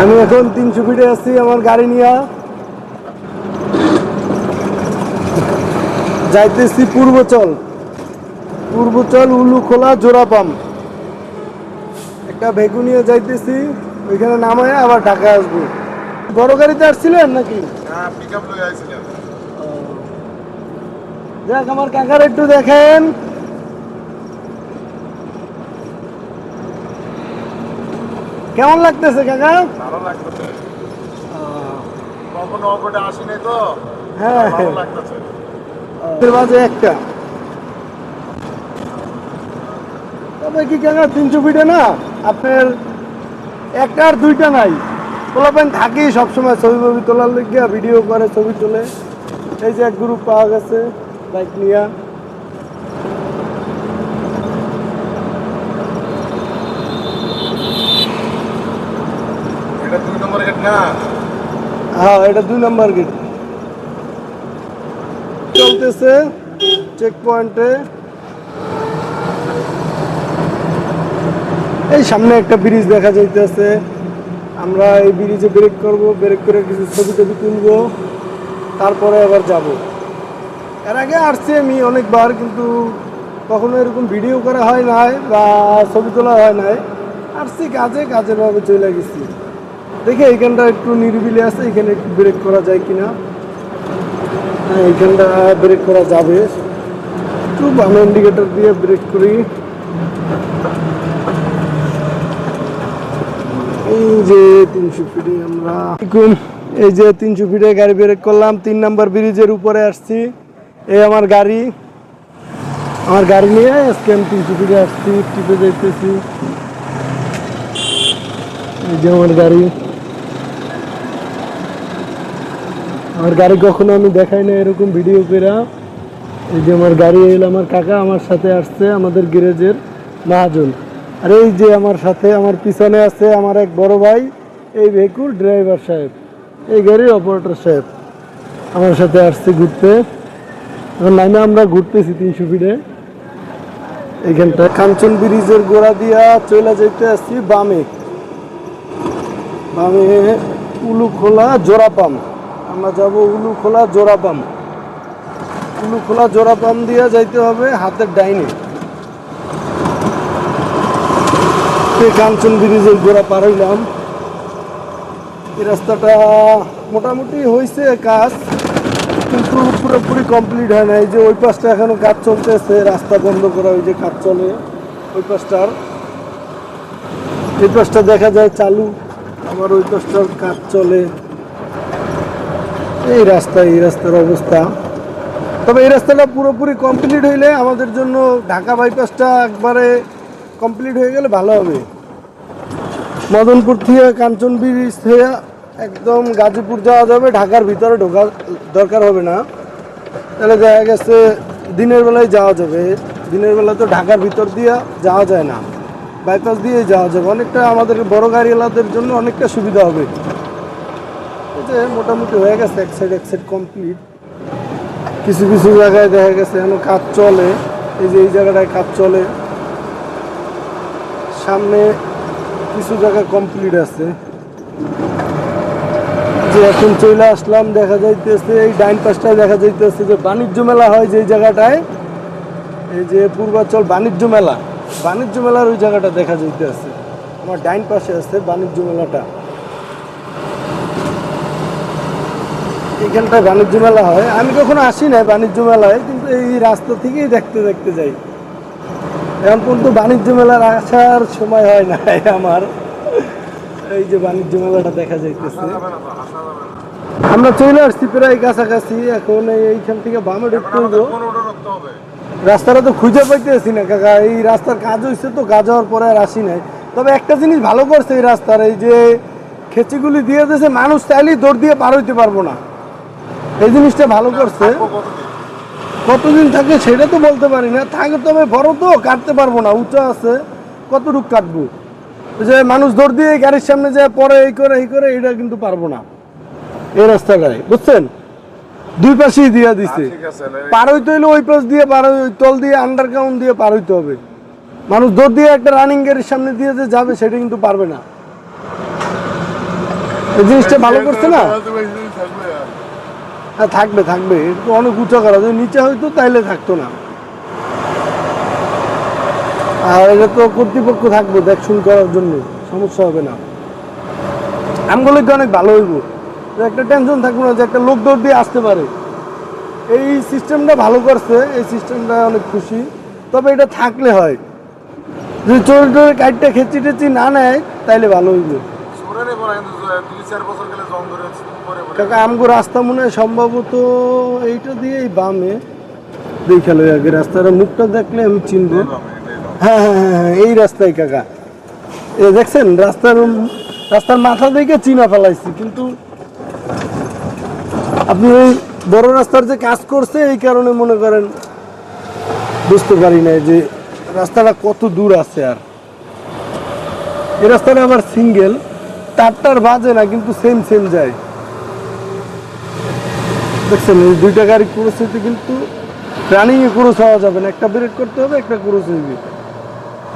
আমি এখন তিনশো ফিটে আছি আমার গাড়ি নিয়ে। যাইতেছি পূর্বচল। পূর্বচল উলু খোলা জোড়া পাম একটা ভেগু নিয়ে যাইতেছি ওইখানে নামায় আবার ঢাকা আসব। বড় গাড়িতে আসছিলেন নাকি? হ্যাঁ দেখ আমার কাকার একটু দেখেন। কেমন লাগতেছে কাকা? ভালো লাগতেছে। কখনো অকটে আসি নাই তো? হ্যাঁ। ভালো লাগতেছে। একটা। তবে কি কেন তিনশো ফিটে না? আপনার একটা আর দুইটা নাই। পোলাপেন থাকেই সবসময় ছবি ছবি তোলার লেগে ভিডিও করে ছবি তোলে। এই যে এক গ্রুপ পাওয়া গেছে বাইক নিয়ে এটা দুই নম্বর গেট না। হ্যাঁ এটা দুই নাম্বার গেট চলতেছে চেক পয়েন্টে এই সামনে একটা ব্রিজ দেখা যাইতেছে। আমরা এই ব্রিজে ব্রেক করব ব্রেক করে কিছু ছবি টবি তুলবো। তারপরে আবার যাব। এর আগে আসছি আমি অনেকবার, কিন্তু কখনো এরকম ভিডিও করা হয় নাই বা ছবি তোলা হয় নাই। আসছি কাজে কাজের ভাবে চলে গেছি। দেখি এইখানটা একটু নিরিবিলি আছে এখানে একটু ব্রেক করা যায় কিনা। হ্যাঁ এইখানটা ব্রেক করা যাবে। একটু বাম ইন্ডিকেটর দিয়ে ব্রেক করি। এই যে তিনশো ফিটে আমরা এই যে তিনশো ফিটে গাড়ি ব্রেক করলাম, তিন নাম্বার ব্রিজের উপরে আসছি। এই আমার গাড়ি। আমার গাড়ি নিয়ে আজকে আমি তিনশো ফিটে আসছি, টিপে যাইতেছি। এই যে আমার গাড়ি। আমার গাড়ি কখনো আমি দেখাই না এরকম ভিডিও করে এই যে আমার গাড়ি এলো আমার কাকা, আমার সাথে আসছে আমাদের গ্যারেজের মহাজন। আর এই যে আমার সাথে আমার পিছনে আছে আমার এক বড় ভাই, এই ভেহিকুল ড্রাইভার সাহেব। এই গাড়ির অপারেটর সাহেব। আমার সাথে আসছে ঘুরতে। এখন নামে আমরা ঘুরতেছি তিনশো ফিটে এইখানটা কাঞ্চন ব্রিজের গোড়া দিয়া চলে যেতে আসছি বামে। বামে উলু খোলা জোড়া পাম আমরা যাব উলু খোলা জোড়া পাম উলু খোলা জোড়া পাম দিয়ে যাইতে হবে হাতের ডাইনে। কাঞ্চন ব্রিজের গোড়া পার হইলাম। এই রাস্তাটা মোটামুটি হয়েছে কাজ, কিন্তু পুরোপুরি কমপ্লিট হয় না এই যে ওই পাশটা এখনও কাজ চলতেছে, রাস্তা বন্ধ করা ওই যে কাজ চলে, ওই পাশটার। এই পাশটা দেখা যায় চালু। আবার ওই পাশটার কাজ চলে। এই রাস্তা এই রাস্তার অবস্থা। তবে এই রাস্তাটা পুরোপুরি কমপ্লিট হইলে আমাদের জন্য ঢাকা বাইপাসটা একবারে কমপ্লিট হয়ে গেলে ভালো হবে। মদনপুর থেকে কাঞ্চন ব্রিজ থেকে একদম গাজীপুর যাওয়া যাবে। ঢাকার ভিতরে ঢোকা দরকার হবে না। তাহলে দেখা গেছে দিনের বেলায় যাওয়া যাবে। দিনের বেলা তো ঢাকার ভিতর দিয়ে যাওয়া যায় না। বাইপাস দিয়ে যাওয়া যাবে। অনেকটা আমাদের বড় গাড়িওয়ালাদের জন্য অনেকটা সুবিধা হবে। যে মোটামুটি হয়ে গেছে, এক সাইড এক সাইড কমপ্লিট কিছু কিছু জায়গায় দেখা গেছে এখন কাজ চলে। এই যে এই জায়গাটায় কাজ চলে। সামনে কিছু জায়গা কমপ্লিট আছে। যে এখন চলে আসলাম, দেখা যাইতেছে, এই ডাইন পাশটায় দেখা যাইতেছে যে বাণিজ্য মেলা হয় যে জায়গাটায়। এই যে পূর্বাচল বাণিজ্য মেলা। বাণিজ্য মেলার ওই জায়গাটা দেখা যাইতেছে আমার ডাইন পাশে আছে বাণিজ্য মেলাটা। এখানটায় বাণিজ্য মেলা হয়। আমি কখনো আসি না বাণিজ্য মেলায়, কিন্তু এই রাস্তা থেকেই দেখতে দেখতে যাই। এখন পর্যন্ত বাণিজ্য মেলার আসার সময় হয় না আমার। এই যে বাণিজ্য মেলাটা দেখা যাইতেছে। আমরা চলে আসছি প্রায় কাছাকাছি। এখন এইখান থেকে বামে ঢুকতে হবে। রাস্তাটা তো খুঁজে পাইতেছি না কাকা। এই রাস্তার কাজ হয়েছে তো কাজ হওয়ার পরে আর আসি নাই। তবে একটা জিনিস ভালো করছে এই রাস্তার এই যে খেচিগুলি দিয়ে দিয়েছে মানুষ চাইলেই দৌড় দিয়ে পার হইতে পারব না। এই জিনিসটা ভালো করছে। কতদিন? থাকে সেটা তো বলতে পারি না। থাকে তবে বড় তো কাটতে পারব না। উঁচা আছে কতটুক কাটবো? যে মানুষ দৌড় দিয়ে গাড়ির সামনে যায় পরে এই করে এই করে এটা কিন্তু পারব না। এই রাস্তাটায় বুঝছেন? দুই পাশেই দিয়া দিছে। পার হইতে হইলে ওই পাশ দিয়ে পার তল দিয়ে আন্ডারগ্রাউন্ড দিয়ে পার হইতে হবে। মানুষ দৌড় দিয়ে একটা রানিং গাড়ির সামনে দিয়ে যে যাবে সেটা কিন্তু পারবে না। এই জিনিসটা ভালো করছে না? হ্যাঁ থাকবে থাকবে। তো অনেক উঁচা করা। যদি নিচে হয়তো তাইলে থাকতো না। আর এটা তো কর্তৃপক্ষ থাকবে দেখ দেখশুন করার জন্য। সমস্যা হবে না। আমগুলোকে অনেক ভালো হইব। তো একটা টেনশন থাকবে না যে একটা লোক দৌড় দিয়ে আসতে পারে। এই সিস্টেমটা ভালো করছে এই সিস্টেমটা অনেক খুশি। তবে এটা থাকলে হয়। যদি চোর টোরে কাইটটা খেচি টেচি না নেয় তাইলে ভালো হইবে। যে কাকা আমগো রাস্তা মনে হয় সম্ভবত এইটা দিয়ে এই বামে দেখাল আগে রাস্তার মুখটা দেখলে আমি চিনবো। হ্যাঁ হ্যাঁ হ্যাঁ হ্যাঁ এই রাস্তায় কাকা। এ দেখছেন রাস্তার রাস্তার মাথা দেখে চিনা ফেলাইছি কিন্তু আপনি ওই বড় রাস্তার যে কাজ করছে এই কারণে মনে করেন বুঝতে পারি না যে রাস্তাটা কত দূর আছে আর। এই রাস্তাটা আবার সিঙ্গেল তারটার বাজে না কিন্তু সেম সেম যায়। দেখছেন এই দুইটা গাড়ি ক্রস হইতে কিন্তু রানিংয়ে ক্রস হওয়া যাবে না। একটা ব্রেক করতে হবে একটা ক্রস হইবে।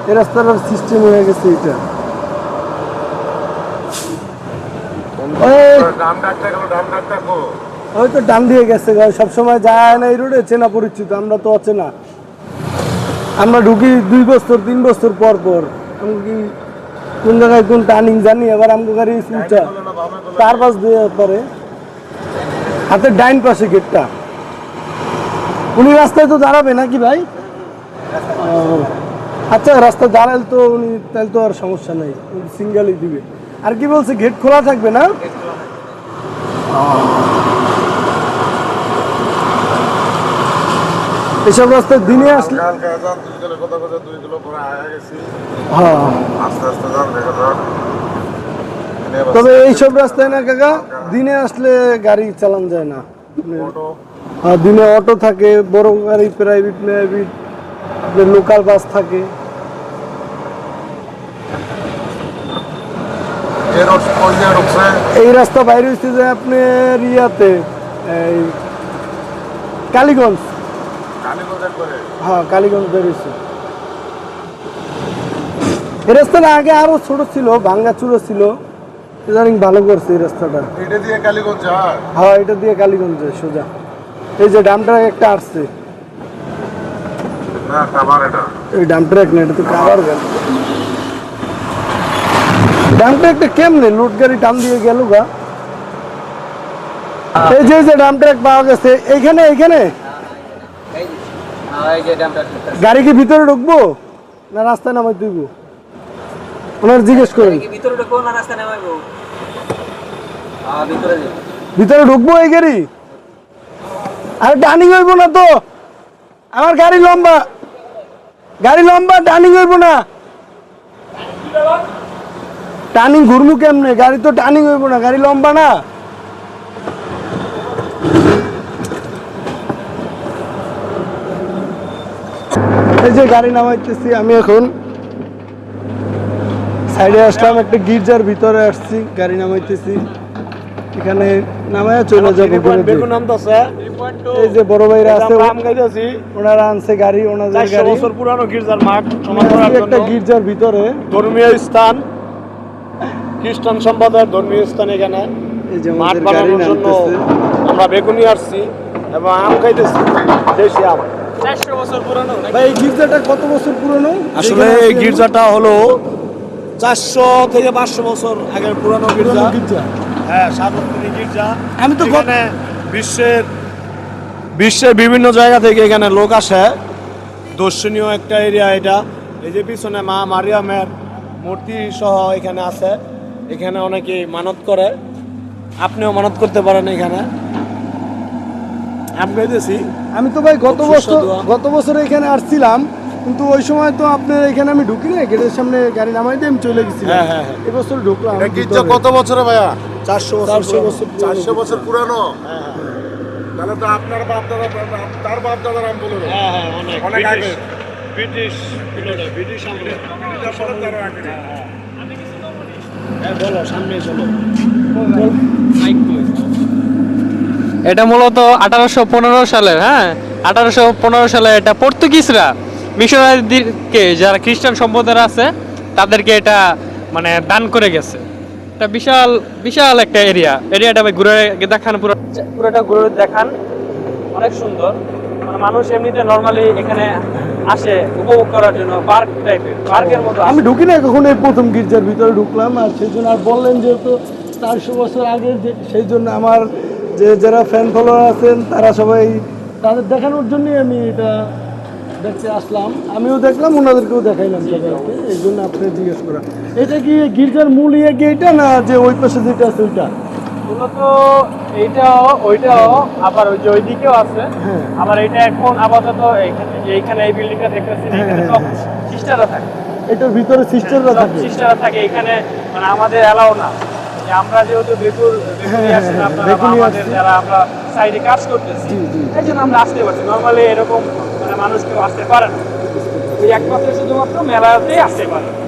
এই রাস্তাটার সিস্টেম হয়ে গেছে এটা। গেল ডাম ডাকটা কো ওই তো ডান দিয়ে গেছে সবসময় যায় না এই রোডে চেনা পরিচিত আমরা তো অচেনা। আমরা ঢুকি দুই বছর তিন বছর পর পর। আমি কি কোন জায়গায় কোন টার্নিং জানি এবার আমগো গাড়ি উঁচা চার পাঁচ দিয়ে পারে। হাতের ডাইন পাশে গেটটা। উনি রাস্তায় তো দাঁড়াবে নাকি ভাই? আচ্ছা রাস্তা দাঁড়ালে তো উনি তাহলে তো আর সমস্যা নেই। সিঙ্গেলই দিবে। আর কি বলছে গেট খোলা থাকবে না এসব রাস্তায় দিনে আসলে কালকে যান দুই কিলো কথা কথা দুই কিলো পরে আয়া গেছি হ্যাঁ আস্তে আস্তে যান দেখো যান এনে বাস। তবে এইসব রাস্তায় না কাকা দিনে আসলে গাড়ি চালান যায় না। অটো আর দিনে অটো থাকে বড় গাড়ি প্রাইভেট প্রাইভেট লোকাল বাস থাকে। এই রাস্তা বাইরে হচ্ছে যে আপনার ইয়াতে এই কালীগঞ্জ। হ্যাঁ কালীগঞ্জ বেরিয়েছে এই রাস্তাটা আগে আরও ছোট ছিল ছিল। ইদানিং ভালো করছে এই রাস্তাটা। এটা দিয়ে কালীগঞ্জ হ্যাঁ এটা দিয়ে কালীগঞ্জ সোজা। এই যে ডামটা একটা আসছে। এই ডাম্পটা এক না এটা তো কাবার গেল ডাম্পটা একটা কেমনে? লোড গাড়ি টান দিয়ে গেল গা। এই যে যে ডাম্পটা পাওয়া গেছে এইখানে এইখানে এই যে দামটা ঠিক আছে। গাড়ি কি ভিতরে ঢুকবো না রাস্তায় নামাই দিব? ওনার জিজ্ঞেস করেন। ভিতরে ঢুকবো না রাস্তা নামাইবো? হ্যাঁ ভিতরে ঢুকবো এই গাড়ি? আরে টার্নিং হইব না তো। আমার গাড়ি লম্বা। গাড়ি লম্বা টার্নিং হইব না। টার্নিং ঘুরমু কেমনে? গাড়ি তো টার্নিং হইব না গাড়ি লম্বা না। এই যে গাড়ি নামাইতেছি আমি এখন সাইডে আসলাম একটা গির্জার ভিতরে আসছি গাড়ি নামাইতেছি। এখানে নামায় চলে যাব এই যে বড় ভাইরা আছে ওনারা আনছে গাড়ি ওনাদের গাড়ি। বছর পুরানো গির্জার মাঠ একটা গির্জার ভিতরে। ধর্মীয় স্থান। খ্রিস্টান সম্প্রদায়ের ধর্মীয় স্থান এখানে। এই যে মাঠ গাড়ি বানানোর জন্য আমরা বেগুনি আসছি এবং আম খাইতেছি। দেশি আম। ভাই এই গির্জাটা কত বছর পুরনো? আসলে এই গির্জাটা হলো চারশো থেকে পাঁচশো বছর আগের পুরানো গির্জা। হ্যাঁ গির্জা। আমি তো বিশ্বের বিশ্বের বিভিন্ন জায়গা থেকে এখানে লোক আসে। দর্শনীয় একটা এরিয়া এটা। এই যে পিছনে মা মারিয়ামের মূর্তি সহ এখানে আছে। এখানে অনেকে মানত করে। আপনিও মানত করতে পারেন এখানে। আমি গাইতেছি আমি তো ভাই গত বছর গত বছর এখানে আসছিলাম কিন্তু ওই সময় তো আপনার এখানে আমি ঢুকি না গেটের সামনে গাড়ি নামাই দিয়ে আমি চলে গেছি হ্যাঁ, হ্যাঁ, হ্যাঁ। এবছর ঢুকলাম গির্জা কত বছরে ভাইয়া? চারশো চারশো বছর চারশো বছর পুরানো? তাহলে তো আপনার বাপ দাদা তার বাপ দাদার আম বলে হ্যাঁ হ্যাঁ অনেক। অনেক ব্রিটিশ আগে। ব্রিটিশ ব্রিটিশ আমলে তারও আগে হ্যাঁ বলো সামনে চলো। এটা মূলত আঠারোশো পনেরো সালের হ্যাঁ? আঠারোশো পনেরো সালে এটা পর্তুগিজরা মিশনারিদেরকে যারা খ্রিস্টান সম্প্রদায় আছে তাদেরকে এটা মানে দান করে গেছে। এটা বিশাল বিশাল একটা এরিয়া। এরিয়াটা ভাই ঘুরে দেখান পুরো পুরোটা ঘুরে দেখান। অনেক সুন্দর। মানে মানুষ এমনিতে নর্মালি এখানে আসে উপভোগ করার জন্য পার্ক টাইপের পার্কের মতো আমি ঢুকি না কখন এই প্রথম গির্জার ভিতরে ঢুকলাম আর সেই জন্য আর বললেন যেহেতু চারশো বছর আগে সেই জন্য আমার যে যারা ফ্যান ফলোয়ার আছেন তারা সবাই তাদের দেখানোর জন্যই আমি এটা দেখতে আসলাম। আমিও দেখলাম ওনাদেরকেও দেখাইলাম এই জন্য আপনি জিজ্ঞেস করা। এটা কি গির্জার মূল ইয়ে কি এটা না যে ওই পাশে যেটা আছে ওইটা? মূলত এইটাও ওইটাও আবার ওই যে ওইদিকেও আছে। হ্যাঁ। আবার এটা এখন আপাতত এইখানে এই বিল্ডিংটা দেখতেছি এখানে সব সিস্টাররা থাকে। এটার ভিতরে সিস্টাররা থাকে। সিস্টাররা থাকে এখানে মানে আমাদের অ্যালাউ না। আমরা যেহেতু বেকুর বেকুনি আসছি। যারা আমরা সাইডে কাজ করতেছি। এই জন্য আমরা আসতে পারছি নর্মালি এরকম মানে মানুষ কেউ আসতে পারে না ওই একমাত্র শুধুমাত্র মেলাতেই আসতে পারে